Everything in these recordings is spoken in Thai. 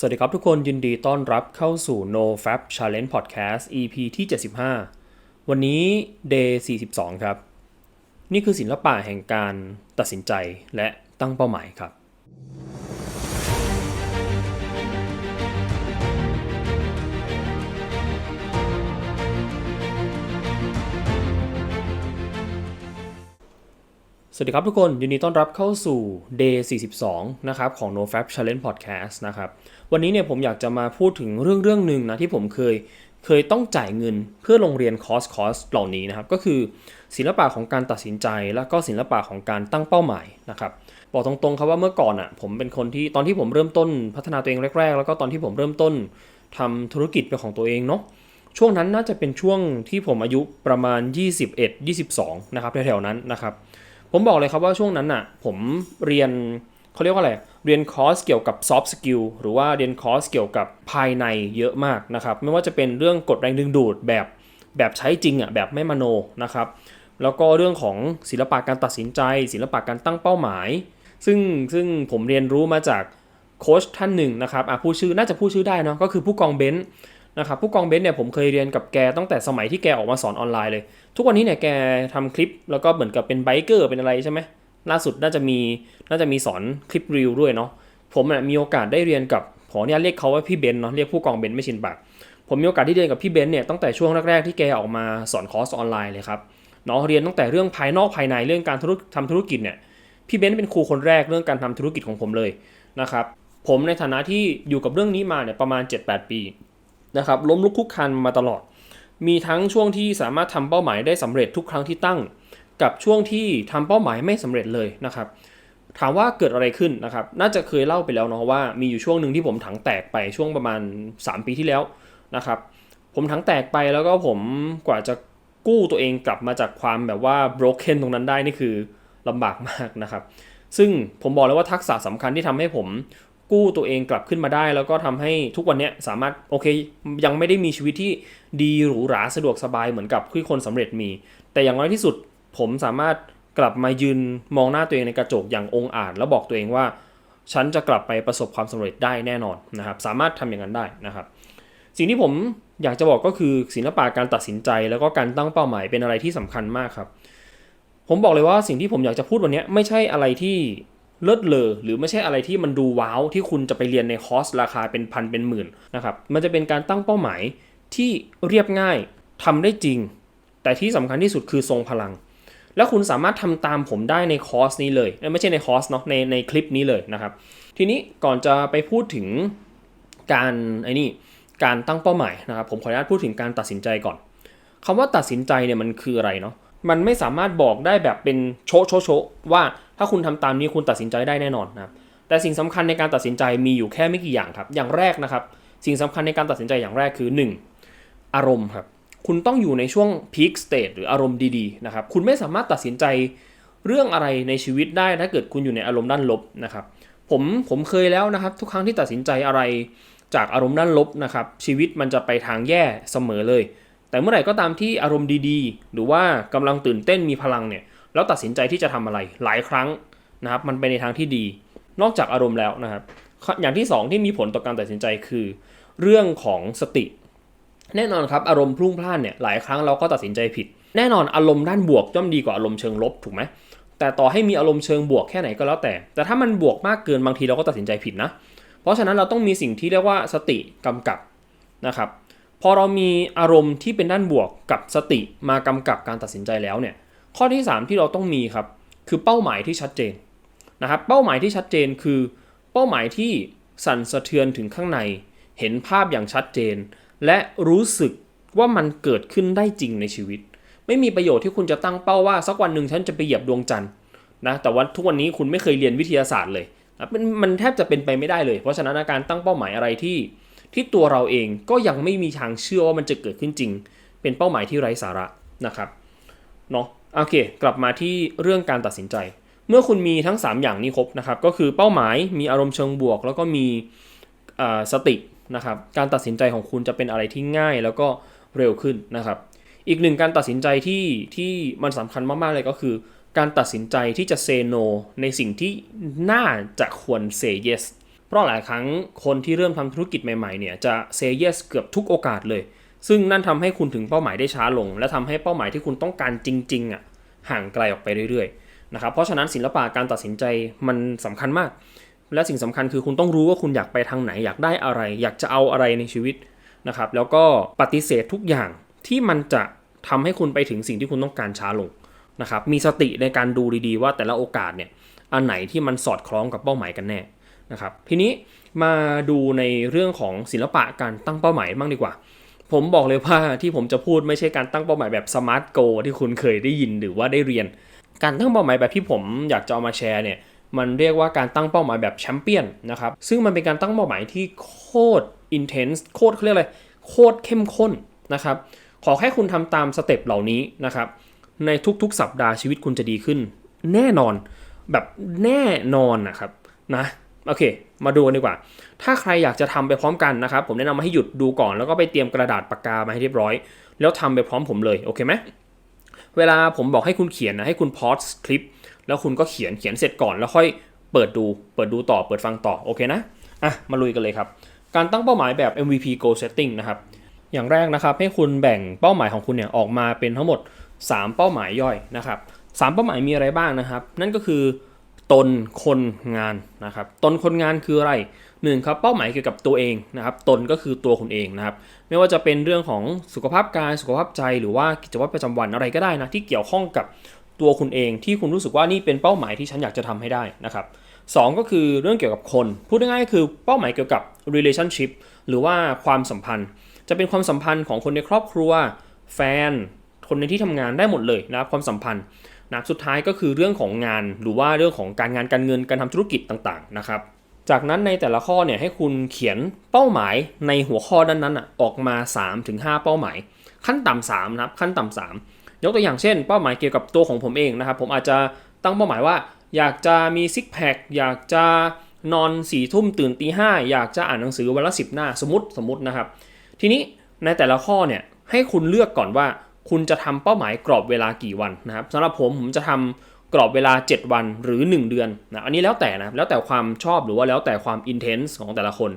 สวัสดีครับทุกคนยินดีต้อนรับเข้าสู่ No Fab Challenge Podcast EP ที่ 75 วันนี้ Day 42 ครับ นี่คือศิลปะแห่งการตัดสินใจและตั้งเป้าหมายครับ สวัสดีครับทุกคนยินดีต้อนรับเข้าสู่ Day 42 นะครับของ No Fab Challenge Podcast นะครับ วันนี้เนี่ยผมอยากจะมาพูดถึงเรื่องเรื่องหนึ่งนะที่ผมเคยเคยต้องจ่ายเงินเพื่อลงเรียนคอร์สคอร์สเหล่านี้นะครับ ก็คือศิลปะของการตัดสินใจ แล้วก็ศิลปะของการตั้งเป้าหมายนะครับ บอกตรงๆครับว่าเมื่อก่อนอะผมเป็นคนที่ตอนที่ผมเริ่มต้นพัฒนาตัวเองแรก ๆ แล้วก็ตอนที่ผมเริ่มต้นทำธุรกิจเป็นของตัวเองเนาะช่วงนั้นน่าจะเป็นช่วงที่ผมอายุประมาณ 21 22 นะครับแถวๆนั้นนะครับ ผมบอกเลยครับว่าช่วงนั้นน่ะ ผมเรียนเขาเรียกว่าอะไร เรียนคอร์สเกี่ยวกับ soft skill หรือว่าเรียนคอร์สเกี่ยวกับภายในเยอะมากนะครับ ไม่ว่าจะเป็นเรื่องกฎแรงดึงดูดแบบแบบใช้จริงอะแบบไม่มโนนะครับ แล้วก็เรื่องของศิลปะการตัดสินใจ ศิลปะการตั้งเป้าหมาย ซึ่งซึ่งผมเรียนรู้มาจากโค้ชท่านหนึ่งนะครับอะผู้ชื่อน่าจะผู้ชื่อได้เนาะก็คือผู้กองเบนซ์ นะครับผู้กองเบนซ์เนี่ยผมเคยเรียนกับแกตั้งแต่สมัยที่แกออกมาสอนออนไลน์เลย ทุกวันนี้เนี่ยแกทำคลิปแล้วก็เหมือนกับเป็นไบเกอร์เป็นอะไรใช่ไหมล่าสุดน่าจะมีน่าจะมีสอนคลิปรีวด้วยเนาะผมเนี่ยมีโอกาสได้เรียนกับขอเนี่ยเรียกเขาว่าพี่เบนซ์เนาะเรียกผู้กองเบนซ์ไม่ชินปากผมมีโอกาสที่เรียนกับพี่เบนซ์เนี่ยตั้งแต่ช่วงแรกๆที่แกออกมาสอนคอร์สออนไลน์เลยครับเนาะเรียนตั้งแต่เรื่องภายนอกภายในเรื่องการทำธุรกิจเนี่ยพี่เบนซ์เป็นครูคนแรกเรื่องการทำธุรกิจของผมเลยนะครับผมในฐานะที่อยู่กับเรื่องนี้มาเนี่ยประมาณ 7-8 ปี นะครับล้มลุกคุกคานมาตลอด มีทั้งช่วงที่สามารถทำเป้าหมายได้สำเร็จทุกครั้งที่ตั้ง กับช่วงที่ทำเป้าหมายไม่สำเร็จเลยนะครับ ถามว่าเกิดอะไรขึ้นนะครับ น่าจะเคยเล่าไปแล้วเนาะว่ามีอยู่ช่วงหนึ่งที่ผมถังแตกไปช่วงประมาณ 3 ปีที่แล้วนะครับ ผมถังแตกไปแล้วก็ผมกว่าจะกู้ตัวเองกลับมาจากความแบบว่า broken ตรงนั้นได้นี่คือลำบากมากนะครับ ซึ่งผมบอกเลยว่าทักษะสำคัญที่ทำให้ผม กู้ตัวเองกลับขึ้นมาได้ แล้วก็ทำให้ทุกวันนี้สามารถโอเค ยังไม่ได้มีชีวิตที่ดีหรูหราสะดวกสบายเหมือนกับที่คนสำเร็จมี แต่อย่างน้อยที่สุดผมสามารถกลับมายืนมองหน้าตัวเองในกระจกอย่างองอาจแล้วบอกตัวเองว่า ฉันจะกลับไปประสบความสำเร็จได้แน่นอนนะครับ สามารถทำอย่างนั้นได้นะครับ สิ่งที่ผมอยากจะบอกก็คือศิลปะการตัดสินใจ แล้วก็การตั้งเป้าหมายเป็นอะไรที่สำคัญมากครับ ผมบอกเลยว่าสิ่งที่ผมอยากจะพูดวันนี้ไม่ใช่อะไรที่ เลิศเลอหรือไม่ใช่อะไรที่มันดูว้าวที่คุณจะไปเรียนในคอร์สราคาเป็นพันเป็นหมื่นนะครับมันจะเป็นการตั้งเป้าหมายที่เรียบง่ายทำได้จริง แต่ที่สำคัญที่สุดคือทรงพลัง แล้วคุณสามารถทำตามผมได้ในคอร์สนี้เลยไม่ใช่ในคอร์สเนาะในในคลิปนี้เลยนะครับ ทีนี้ก่อนจะไปพูดถึงการไอ้นี่การตั้งเป้าหมายนะครับผมขออนุญาตพูดถึงการตัดสินใจก่อนคำว่าตัดสินใจเนี่ยมันคืออะไรเนาะ มันไม่สามารถบอกได้แบบเป็นโชโชโชว่าถ้าคุณทำตามนี้คุณตัดสินใจได้แน่นอนนะครับแต่สิ่งสำคัญในการตัดสินใจมีอยู่แค่ไม่กี่อย่างครับ อย่างแรกนะครับ สิ่งสำคัญในการตัดสินใจอย่างแรกคือ 1. อารมณ์ครับ คุณต้องอยู่ในช่วง peak state หรืออารมณ์ดีๆนะครับ คุณไม่สามารถตัดสินใจเรื่องอะไรในชีวิตได้ถ้าเกิดคุณอยู่ในอารมณ์ด้านลบนะครับ ผมผมเคยแล้วนะครับ ทุกครั้งที่ตัดสินใจอะไรจากอารมณ์ด้านลบนะครับชีวิตมันจะไปทางแย่เสมอเลย แต่เมื่อไหร่ก็ตามที่อารมณ์ดีๆ หรือว่ากำลังตื่นเต้นมีพลังเนี่ยแล้วตัดสินใจที่จะทำอะไรหลายครั้งนะครับ มันไปในทางที่ดี นอกจากอารมณ์แล้วนะครับ อย่างที่ 2 ที่มีผลต่อการตัดสินใจคือ เรื่องของสติ แน่นอนครับอารมณ์พลุ่งพล่านเนี่ยหลายครั้งเราก็ตัดสินใจผิด แน่นอนอารมณ์ด้านบวกย่อมดีกว่าอารมณ์เชิงลบถูกไหมแต่ต่อให้มีอารมณ์เชิงบวกแค่ไหนก็แล้วแต่ แต่ถ้ามันบวกมากเกินบางทีเราก็ตัดสินใจผิดนะ เพราะฉะนั้นเราต้องมีสิ่งที่เรียกว่าสติกำกับนะครับ พอเรามีอารมณ์ที่เป็นด้านบวกกับสติมากำกับการตัดสินใจแล้วเนี่ยข้อที่ 3 ที่เราต้องมีครับ คือเป้าหมายที่ชัดเจนนะครับเป้าหมายที่ชัดเจนคือ เป้าหมายที่สั่นสะเทือนถึงข้างใน เห็นภาพอย่างชัดเจน และรู้สึกว่ามันเกิดขึ้นได้จริงในชีวิต ไม่มีประโยชน์ที่คุณจะตั้งเป้าว่าสักวันหนึ่งฉันจะไปเหยียบดวงจันทร์นะแต่ว่าทุกวันนี้คุณไม่เคยเรียนวิทยาศาสตร์เลยนะมันมันแทบจะเป็นไปไม่ได้เลย เพราะฉะนั้นการตั้งเป้าหมายอะไรที่ ที่ตัวเราเองก็ยังไม่มีทางเชื่อว่ามันจะเกิดขึ้นจริง เป็นเป้าหมายที่ไร้สาระนะครับเนาะโอเค กลับมาที่เรื่องการตัดสินใจ เมื่อคุณมีทั้ง 3 อย่างนี้ครบนะครับ ก็คือเป้าหมายมีอารมณ์เชิงบวก แล้วก็มีสตินะครับการตัดสินใจของคุณจะเป็นอะไรที่ง่ายแล้วก็เร็วขึ้นนะครับ อีกหนึ่งการตัดสินใจที่ที่มันสำคัญมากๆเลยก็คือ การตัดสินใจที่จะเซโนในสิ่งที่น่าจะควรเซ yes เพราะหลายครั้งคนที่เริ่มทำธุรกิจใหม่ๆเนี่ยจะเซเยสเกือบทุกโอกาสเลย ซึ่งนั่นทำให้คุณถึงเป้าหมายได้ช้าลง และทำให้เป้าหมายที่คุณต้องการจริงๆอะห่างไกลออกไปเรื่อยๆนะครับเพราะฉะนั้นศิลปะการตัดสินใจมันสำคัญมาก และสิ่งสำคัญคือคุณต้องรู้ว่าคุณอยากไปทางไหน อยากได้อะไร อยากจะเอาอะไรในชีวิตนะครับแล้วก็ปฏิเสธทุกอย่างที่มันจะทำให้คุณไปถึงสิ่งที่คุณต้องการช้าลงนะครับมีสติในการดูดีๆ ว่าแต่ละโอกาสเนี่ยอันไหนที่มันสอดคล้องกับเป้าหมายกันแน่ นะครับทีนี้มาดูในเรื่องของศิลปะการตั้งเป้าหมายบ้างดีกว่า ผมบอกเลยว่าที่ผมจะพูดไม่ใช่การตั้งเป้าหมายแบบสมาร์ทโกที่คุณเคยได้ยินหรือว่าได้เรียน การตั้งเป้าหมายแบบที่ผมอยากจะเอามาแชร์เนี่ยมันเรียกว่าการตั้งเป้าหมายแบบแชมเปี้ยนนะครับซึ่งมันเป็นการตั้งเป้าหมายที่โคตรอินเทนส์โคตรเขาเรียกอะไรโคตรเข้มข้นนะครับขอแค่คุณทำตามสเต็ปเหล่านี้นะครับในทุกๆ สัปดาห์ชีวิตคุณจะดีขึ้น แน่นอนแบบแน่นอนนะครับนะ โอเค มาดูกันดีกว่า ถ้าใครอยากจะทำไปพร้อมกันนะครับ ผมแนะนำให้หยุดดูก่อน แล้วก็ไปเตรียมกระดาษปากกามาให้เรียบร้อย แล้วทำไปพร้อมผมเลย โอเคไหมเวลาผมบอกให้คุณเขียนนะ ให้คุณพอสคลิป แล้วคุณก็เขียน เขียนเสร็จก่อน แล้วค่อยเปิดดู เปิดดูต่อ เปิดฟังต่อ โอเคนะ อะ มาลุยกันเลยครับ การตั้งเป้าหมายแบบ MVP goal setting นะครับ อย่างแรกนะครับ ให้คุณแบ่งเป้าหมายของคุณเนี่ยออกมาเป็นทั้งหมด 3 เป้าหมายย่อยนะครับสามเป้าหมายมีอะไรบ้างนะครับ นั่นก็คือ ตนคนงานนะครับ ตนคนงานคืออะไรหนึ่งครับเป้าหมายเกี่ยวกับตัวเองนะครับ ตนก็คือตัวคุณเองนะครับ ไม่ว่าจะเป็นเรื่องของสุขภาพกายสุขภาพใจหรือว่ากิจวัตรประจำวันอะไรก็ได้นะที่เกี่ยวข้องกับตัวคุณเองที่คุณรู้สึกว่านี่เป็นเป้าหมายที่ฉันอยากจะทำให้ได้นะครับสองก็คือเรื่องเกี่ยวกับคน พูดง่ายๆคือเป้าหมายเกี่ยวกับ relationship หรือว่าความสัมพันธ์ จะเป็นความสัมพันธ์ของคนในครอบครัว แฟน คนในที่ทำงานได้หมดเลยนะครับความสัมพันธ์ นะสุดท้ายก็คือเรื่องของงานหรือว่าเรื่องของการงานการเงินการทำธุรกิจต่างๆนะครับจากนั้นในแต่ละข้อเนี่ยให้คุณเขียนเป้าหมายในหัวข้อด้านนั้นอะออกมา 3-5 เป้าหมาย ขั้นต่ำ3นะครับขั้นต่ำ3ยกตัวอย่างเช่น เป้าหมายเกี่ยวกับตัวของผมเองนะครับ ผมอาจจะตั้งเป้าหมายว่า อยากจะมีซิกแพคอยากจะนอนสี่ทุ่มตื่นตีห้าอยากจะอ่านหนังสือวันละสิบหน้าสมมติสมมตินะครับ ทีนี้ในแต่ละข้อเนี่ยให้คุณเลือกก่อนว่า คุณจะทำเป้าหมายกรอบเวลากี่วันนะครับสำหรับผมผมจะทำกรอบเวลา 7 วันหรือ 1 เดือนนะอันนี้แล้วแต่นะแล้วแต่ความชอบหรือว่าแล้วแต่ความอินเทนส์ของแต่ละคน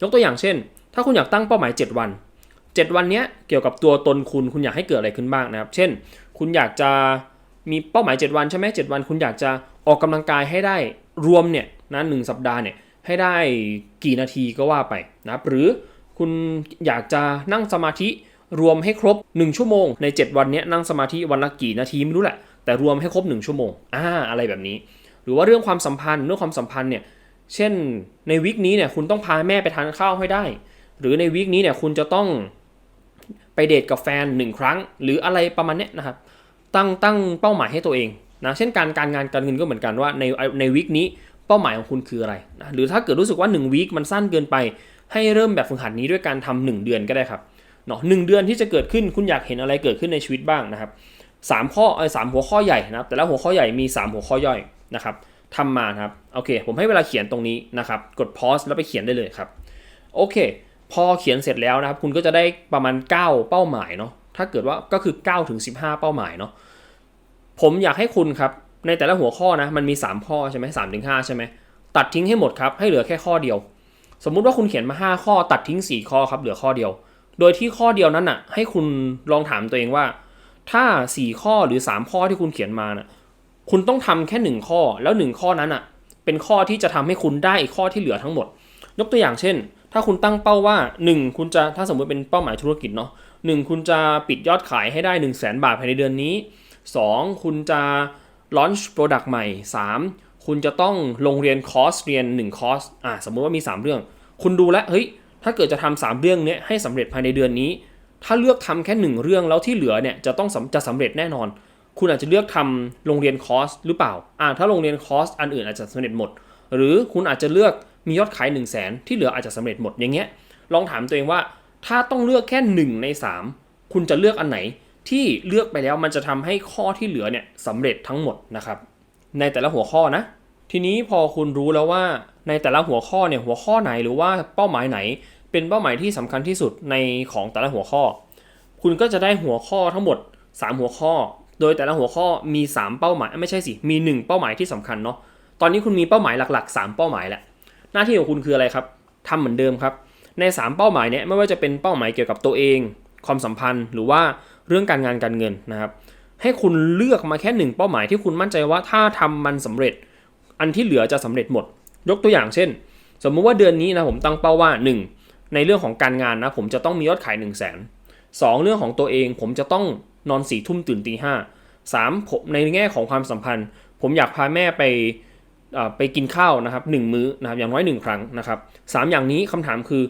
ยกตัวอย่างเช่น ถ้าคุณอยากตั้งเป้าหมาย 7 วัน 7 วันเนี้ยเกี่ยวกับตัวตนคุณคุณอยากให้เกิดอะไรขึ้นบ้างนะครับ เช่น คุณอยากจะมีเป้าหมาย 7 วันใช่ไหม7วัน คุณอยากจะออกกำลังกายให้ได้รวมเนี่ยนะหสัปดาห์เนี่ยให้ได้กี่นาทีก็ว่าไปนะครับหรือคุณอยากจะนั่งสมาธิ รวมให้ครบ 1 ชั่วโมง ใน 7 วันนี้นั่งสมาธิวันละกี่นาทีไม่รู้แหละ แต่รวมให้ครบ 1 ชั่วโมงอ่าอะไรแบบนี้ หรือว่าเรื่องความสัมพันธ์เรื่องความสัมพันธ์เนี่ยเช่นในวิกนี้เนี่ยคุณต้องพาแม่ไปทานข้าวให้ได้ หรือในวิกนี้เนี่ยคุณจะต้องไปเดทกับแฟนหนึ่งครั้ง หรืออะไรประมาณเนี้ยนะครับตั้งตั้งเป้าหมายให้ตัวเองนะเช่นการการงานการเงินก็เหมือนกันว่าในในวิกนี้เป้าหมายของคุณคืออะไรนะหรือถ้าเกิดรู้สึกว่า1วีคมันสั้นเกินไป ให้เริ่มแบบฝึกหัดนี้ด้วยการทำ1เดือนก็ได้ครับ เนาะหเดือนที่จะเกิดขึ้นคุณอยากเห็นอะไรเกิดขึ้นในชีวิตบ้างนะครับสามข้อเออสามหัวข้อใหญ่นะครับ แต่ละหัวข้อใหญ่มี 3 หัวข้อย่อยนะครับทำมาครับโอเค ผมให้เวลาเขียนตรงนี้นะครับ กดพอยส์แล้วไปเขียนได้เลยครับโอเค พอเขียนเสร็จแล้วนะครับ คุณก็จะได้ประมาณ 9 เป้าหมายเนาะถ้าเกิดว่าก็คือ9ถึง15 เป้าหมายเนาะผมอยากให้คุณครับในแต่ละหัวข้อนะมันมี 3 ข้อใช่ไหมสามถึงห้าใช่ไหมตัดทิ้งให้หมดครับให้เหลือแค่ข้อเดียว สมมุติว่าคุณเขียนมา 5 ข้อ ตัดทิ้ง 4 ข้อครับเหลือข้อเดียว โดยที่ข้อเดียวนั้นน่ะ ให้คุณลองถามตัวเองว่า ถ้า 4 ข้อหรือ 3 ข้อที่คุณเขียนมาน่ะ คุณต้องทำแค่ 1 ข้อแล้ว 1 ข้อนั้นอะ เป็นข้อที่จะทำให้คุณได้อีกข้อที่เหลือทั้งหมด ยกตัวอย่างเช่น ถ้าคุณตั้งเป้าว่า 1 คุณจะถ้าสมมติเป็นเป้าหมายธุรกิจเนาะหคุณจะปิดยอดขายให้ได้ 1 0 0 0 0แบาทภายในเดือนนี้ 2 คุณจะ launch product ใหม่ 3 คุณจะต้องลงเรียนคอร์สเรียน 1 คอร์สอ่าสมมุติว่ามี 3 เรื่อง คุณดูแลเฮ้ย ถ้าเกิดจะทำสามเรื่องนี้ให้สำเร็จภายในเดือนนี้ ถ้าเลือกทำแค่หนึ่งเรื่องแล้วที่เหลือเนี่ยจะต้องจะสำเร็จแน่นอน คุณอาจจะเลือกทำโรงเรียนคอร์สหรือเปล่าอ่าถ้าโรงเรียนคอร์สอันอื่นอาจจะสำเร็จหมด หรือคุณอาจจะเลือกมียอดขาย1นึ่งแสนที่เหลืออาจจะสำเร็จหมดอย่างเงี้ยลองถามตัวเองว่า ถ้าต้องเลือกแค่ 1 ใน 3 คุณจะเลือกอันไหนที่เลือกไปแล้วมันจะทำให้ข้อที่เหลือเนี่ยสำเร็จทั้งหมดนะครับ ในแต่ละหัวข้อนะ ทีนี้พอคุณรู้แล้วว่าในแต่ละหัวข้อเนี่ยหัวข้อไหนหรือว่าเป้าหมายไหน เป็นเป้าหมายที่สำคัญที่สุดในของแต่ละหัวข้อ คุณก็จะได้หัวข้อทั้งหมด 3 หัวข้อ โดยแต่ละหัวข้อมี 3 เป้าหมายไม่ใช่สิมี 1 เป้าหมายที่สำคัญเนาะตอนนี้คุณมีเป้าหมายหลักๆ 3 เป้าหมายแหละหน้าที่ของคุณคืออะไรครับทำเหมือนเดิมครับ ใน 3 เป้าหมายเนี้ยไม่ว่าจะเป็นเป้าหมายเกี่ยวกับตัวเอง ความสัมพันธ์ หรือว่าเรื่องการงานการเงินนะครับ ให้คุณเลือกมาแค่หนึ่งเป้าหมายที่คุณมั่นใจว่าถ้าทำมันสำเร็จ อันที่เหลือจะสำเร็จหมด ยกตัวอย่างเช่น สมมุติว่าเดือนนี้นะผมตั้งเป้าว่า 1 ในเรื่องของการงานนะผมจะต้องมียอดขาย1 0 0 0 0แสนสเรื่องของตัวเองผมจะต้องนอนสี่ทุ่มตื่นตีห้าสามผมในแง่ของความสัมพันธ์ ผมอยากพาแม่ไปไปกินข้าวนะครับหนึ่งมื้อนะครับอย่างน้อยหนึ่งครั้งนะครับสามอย่างนี้คำถามคือ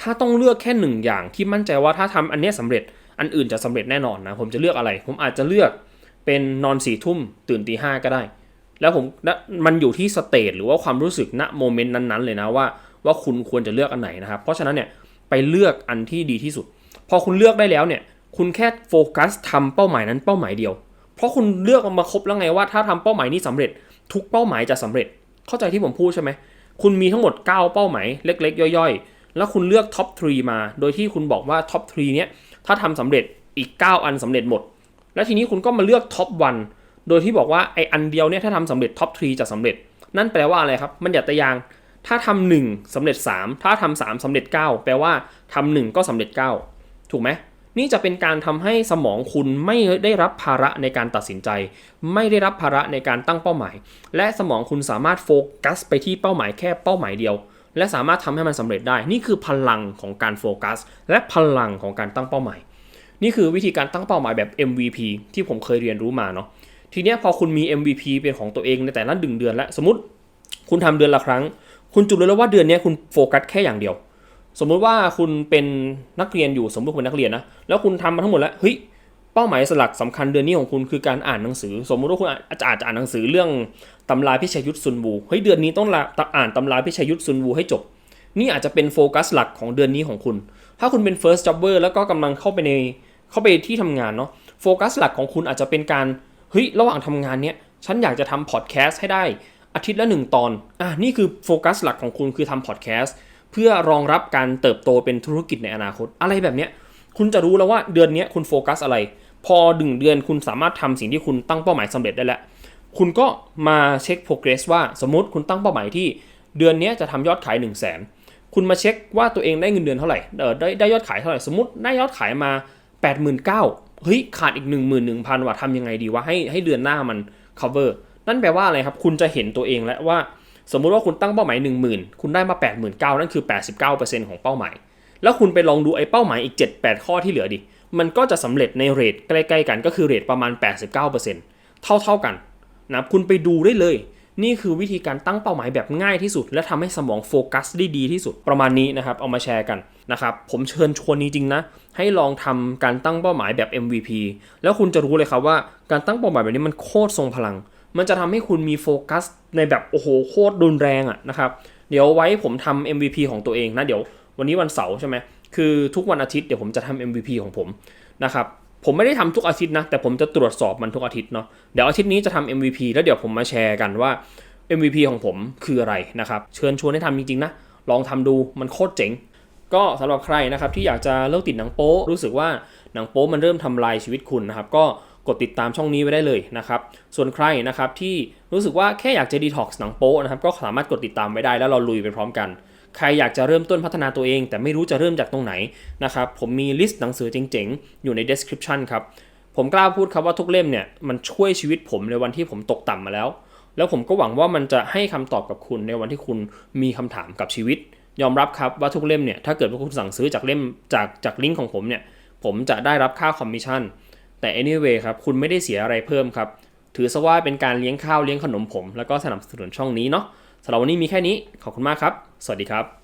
ถ้าต้องเลือกแค่หนึ่งอย่างที่มั่นใจว่าถ้าทำอันเนี้ยสำเร็จอันอื่นจะสำเร็จแน่นอนนะผมจะเลือกอะไร ผมอาจจะเลือกเป็นนอนสี่ทุ่มตื่นตีห้าก็ได้ แล้วผมนะมันอยู่ที่สเตจหรือว่าความรู้สึกณโมเมนต์นั้นๆเลยนะว่า ว่าคุณควรจะเลือกอันไหนนะครับ เพราะฉะนั้นเนี่ยไปเลือกอันที่ดีที่สุด พอคุณเลือกได้แล้วเนี่ยคุณแค่โฟกัสทำเป้าหมายนั้นเป้าหมายเดียว เพราะคุณเลือกมาครบแล้วไงว่า ถ้าทำเป้าหมายนี้สำเร็จ ทุกเป้าหมายจะสำเร็จ เข้าใจที่ผมพูดใช่ไหมคุณมีทั้งหมด 9 เป้าหมายเล็ก ๆ ย่อยๆ แล้วคุณเลือกท็อป3มา โดยที่คุณบอกว่าท็อป3เนี้ยถ้าทำสำเร็จอีก 9 อันสำเร็จหมด แล้วทีนี้คุณก็มาเลือกท็อปวันโดยที่บอกว่าไออันเดียวเนี่ยถ้าทำสำเร็จท็อป3จะสำเร็จ นั่นแปลว่าอะไรครับ มันหยัดตะยาง ถ้าทำหนึ่งสำเร็จ 3 ถ้าทำสามสำเร็จ 9 แปลว่าทำหนึ่งก็สำเร็จ 9 ถูกไหมนี่จะเป็นการทำให้สมองคุณไม่ได้รับภาระในการตัดสินใจ ไม่ได้รับภาระในการตั้งเป้าหมาย และสมองคุณสามารถโฟกัสไปที่เป้าหมายแค่เป้าหมายเดียว และสามารถทำให้มันสำเร็จได้ นี่คือพลังของการโฟกัส และพลังของการตั้งเป้าหมาย นี่คือวิธีการตั้งเป้าหมายแบบ MVP ที่ผมเคยเรียนรู้มาเนาะทีนี้พอคุณมี MVP เป็นของตัวเองในแต่ละดึงเดือนและสมมติ คุณทำเดือนละครั้ง คุณจุดเลยแล้วว่าเดือนนี้คุณโฟกัสแค่อย่างเดียว สมมุติว่าคุณเป็นนักเรียนอยู่สมมติคุณเป็นนักเรียนนะแล้วคุณทำมาทั้งหมดแล้วเฮ้ยเป้าหมายสลักสำคัญเดือนนี้ของคุณคือการอ่านหนังสือ สมมุติว่าคุณอาจจะอาจจะอ่านหนังสือเรื่องตำราพิชยุทธซุนวูเฮ้ยเดือนนี้ต้องอ่านตำราพิชยุทธซุนวูให้จบ นี่อาจจะเป็นโฟกัสหลักของเดือนนี้ของคุณ ถ้าคุณเป็น first jobber แล้วก็กำลังเข้าไปในเข้าไปที่ทำงานเนาะโฟกัสหลักของคุณอาจจะเป็นการเฮ้ยระหว่างทำงานเนี้ยฉันอยากจะทำพอดแคสต์ให้ได้ อาทิตย์ละหนึ่งตอน อะนี่คือโฟกัสหลักของคุณคือทำพอดแคสต์เพื่อรองรับการเติบโตเป็นธุรกิจในอนาคต อะไรแบบเนี้ย คุณจะรู้แล้วว่าเดือนนี้คุณโฟกัสอะไร พอดึงเดือนคุณสามารถทำสิ่งที่คุณตั้งเป้าหมายสำเร็จได้แล้ว คุณก็มาเช็ค progress ว่าสมมติคุณตั้งเป้าหมายที่เดือนนี้จะทำยอดขาย 1 0 0 0 0แสนคุณมาเช็คว่าตัวเองได้เงินเดือนเท่าไหร่เออได้ได้ยอดขายเท่าไหร่ สมมติได้ยอดขายมา 89,000เฮ้ยขาดอีก 11,000ว่ะทำยังไงดีวะให้ให้เดือนหน้ามัน cover นั่นแปลว่าอะไรครับ คุณจะเห็นตัวเองแล้วว่า สมมุติว่าคุณตั้งเป้าหมาย 10,000 คุณได้มา 89,000นั่นคือ 89%ของเป้าหมาย แล้วคุณไปลองดูไอ้เป้าหมายอีก 7-8 ข้อที่เหลือดิ มันก็จะสำเร็จในเรทใกล้ๆกันก็คือเรทประมาณ 89%เท่าๆกันนะคุณไปดูได้เลย นี่คือวิธีการตั้งเป้าหมายแบบง่ายที่สุด และทำให้สมองโฟกัสได้ดีที่สุดประมาณนี้นะครับ เอามาแชร์กันนะครับ ผมเชิญชวนจริงๆนะ ให้ลองทำการตั้งเป้าหมายแบบ MVP แล้วคุณจะรู้เลยครับว่าการตั้งเป้าหมายแบบนี้มันโคตรทรงพลัง มันจะทำให้คุณมีโฟกัสในแบบโอ้โหโคตรรุนแรงอะนะครับ เดี๋ยวไว้ผมทำ MVP ของตัวเองนะ เดี๋ยววันนี้วันเสาร์ใช่ไหมคือทุกวันอาทิตย์เดี๋ยวผมจะทำ MVP ของผมนะครับผมไม่ได้ทำทุกอาทิตย์นะ แต่ผมจะตรวจสอบมันทุกอาทิตย์เนาะเดี๋ยวอาทิตย์นี้จะทำ MVP แล้วเดี๋ยวผมมาแชร์กันว่า MVP ของผมคืออะไรนะครับเชิญชวนให้ทำจริงๆนะลองทำดูมันโคตรเจ๋ง ก็สำหรับใครนะครับที่อยากจะเลิกติดหนังโป๊รู้สึกว่าหนังโป๊มันเริ่มทำลายชีวิตคุณนะครับก็ กดติดตามช่องนี้ไว้ได้เลยนะครับส่วนใครนะครับที่รู้สึกว่าแค่อยากจะดีท็อกซ์หนังโป๊นะครับก็สามารถกดติดตามไว้ได้แล้วเราลุยไปพร้อมกัน ใครอยากจะเริ่มต้นพัฒนาตัวเอง แต่ไม่รู้จะเริ่มจากตรงไหนนะครับผมมีลิสต์หนังสือเจ๋งๆ อยู่ใน description ครับผมกล้าพูดครับว่าทุกเล่มเนี่ยมันช่วยชีวิตผมในวันที่ผมตกต่ำมาแล้ว แล้วผมก็หวังว่ามันจะให้คำตอบกับคุณในวันที่คุณมีคำถามกับชีวิต ยอมรับครับว่าทุกเล่มเนี่ยถ้าเกิดว่าคุณสั่งซื้อจากเล่มจากจากลิงก์ของผมเนี่ยผมจะได้รับค่าคอมมิชชั่น แต่ anyway ครับคุณไม่ได้เสียอะไรเพิ่มครับ ถือซะว่าเป็นการเลี้ยงข้าวเลี้ยงขนมผม แล้วก็สนับสนุนช่องนี้เนาะสำหรับวันนี้มีแค่นี้ขอบคุณมากครับ สวัสดีครับ